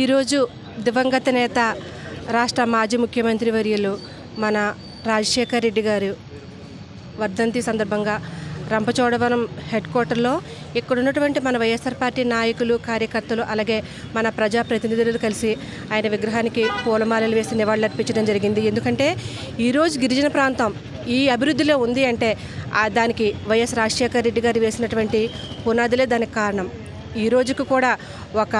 ఈరోజు దివంగత నేత రాష్ట్ర మాజీ ముఖ్యమంత్రి వర్యులు మన రాజశేఖర్ రెడ్డి గారు వర్ధంతి సందర్భంగా రంపచోడవరం హెడ్ క్వార్టర్లో ఇక్కడ ఉన్నటువంటి మన వైఎస్ఆర్ పార్టీ నాయకులు కార్యకర్తలు అలాగే మన ప్రజాప్రతినిధులు కలిసి ఆయన విగ్రహానికి పూలమాలలు వేసి నివాళులర్పించడం జరిగింది. ఎందుకంటే ఈరోజు గిరిజన ప్రాంతం ఈ అభివృద్ధిలో ఉంది అంటే దానికి వైఎస్ రాజశేఖర రెడ్డి గారు వేసినటువంటి పునాదులే దానికి కారణం. ఈ రోజుకు కూడా ఒక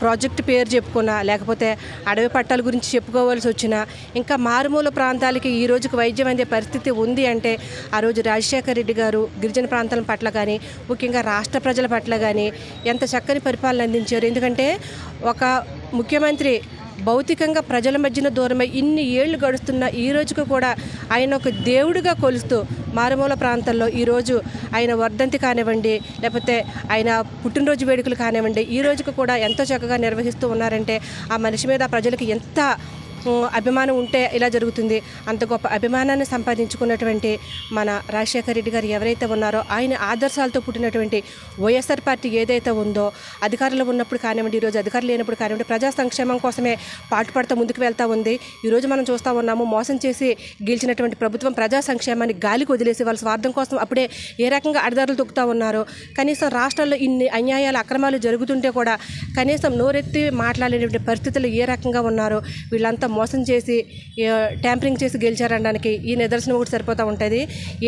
ప్రాజెక్ట్ పేరు చెప్పుకున్నా లేకపోతే అడవి పట్టాల గురించి చెప్పుకోవాల్సి వచ్చినా ఇంకా మారుమూల ప్రాంతాలకి ఈ రోజుకు వైద్యం అందే పరిస్థితి ఉంది అంటే ఆ రోజు రాజశేఖర రెడ్డి గారు గిరిజన ప్రాంతాల పట్ల కానీ ముఖ్యంగా రాష్ట్ర ప్రజల పట్ల కానీ ఎంత చక్కని పరిపాలన అందించారు. ఎందుకంటే ఒక ముఖ్యమంత్రి భౌతికంగా ప్రజల మధ్యన దూరమై ఇన్ని ఏళ్ళు గడుస్తున్న ఈ రోజుకు కూడా ఆయన ఒక దేవుడిగా కొలుస్తూ మారుమూల ప్రాంతాల్లో ఈరోజు ఆయన వర్ధంతి కానివ్వండి లేకపోతే ఆయన పుట్టినరోజు వేడుకలు కానివ్వండి ఈ రోజుకు కూడా ఎంతో చక్కగా నిర్వహిస్తూ ఉన్నారంటే ఆ మనిషి మీద ప్రజలకు ఎంత అభిమానం ఉంటే ఇలా జరుగుతుంది. అంత గొప్ప అభిమానాన్ని సంపాదించుకున్నటువంటి మన రాజశేఖర రెడ్డి గారు ఎవరైతే ఉన్నారో ఆయన ఆదర్శాలతో పుట్టినటువంటి వైఎస్ఆర్ పార్టీ ఏదైతే ఉందో అధికారంలో ఉన్నప్పుడు కానివ్వండి ఈరోజు అధికారులు లేనప్పుడు కానివ్వండి ప్రజా సంక్షేమం కోసమే పాటుపడుతూ ముందుకు వెళ్తూ ఉంది. ఈరోజు మనం చూస్తూ ఉన్నాము మోసం చేసి గెలిచినటువంటి ప్రభుత్వం ప్రజా సంక్షేమాన్ని గాలికి వదిలేసి వాళ్ళ స్వార్థం కోసం అప్పుడే ఏ రకంగా అడదారులు తొక్కుతూ ఉన్నారో కనీసం రాష్ట్రాల్లో ఇన్ని అన్యాయాలు అక్రమాలు జరుగుతుంటే కూడా కనీసం నోరెత్తి మాట్లాడేటువంటి పరిస్థితులు ఏ రకంగా ఉన్నారో వీళ్ళంతా మోసం చేసి ట్యాంపరింగ్ చేసి గెలిచారనడానికి ఈ నిదర్శనం కూడా సరిపోతూ ఉంటుంది.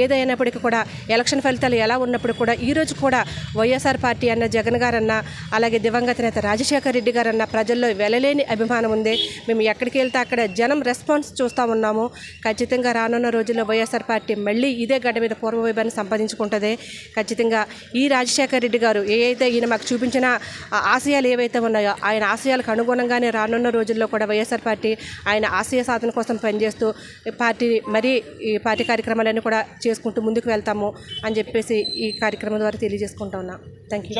ఏదైనప్పటికీ కూడా ఎలక్షన్ ఫలితాలు ఎలా ఉన్నప్పుడు కూడా ఈ రోజు కూడా వైఎస్ఆర్ పార్టీ అన్న జగన్ గారన్న అలాగే దివంగత నేత రాజశేఖర రెడ్డి గారన్న ప్రజల్లో వెలలేని అభిమానం ఉంది. మేము ఎక్కడికి వెళ్తే అక్కడ జనం రెస్పాన్స్ చూస్తూ ఉన్నాము. ఖచ్చితంగా రానున్న రోజుల్లో వైఎస్ఆర్ పార్టీ మళ్ళీ ఇదే గడ్డ మీద పూర్వ వైభవాన్ని సంపాదించుకుంటుంది. ఖచ్చితంగా ఈ రాజశేఖర రెడ్డి గారు ఏదైతే ఈయన మాకు చూపించిన ఆశయాలు ఏవైతే ఉన్నాయో ఆయన ఆశయాలకు అనుగుణంగానే రానున్న రోజుల్లో కూడా వైఎస్ఆర్ పార్టీ ఆయన ఆశయ సాధన కోసం పనిచేస్తూ పార్టీ మరీ ఈ పార్టీ కార్యక్రమాలన్నీ కూడా చేసుకుంటూ ముందుకు వెళ్తాము అని చెప్పేసి ఈ కార్యక్రమం ద్వారా తెలియజేసుకుంటా ఉన్నా. Thank you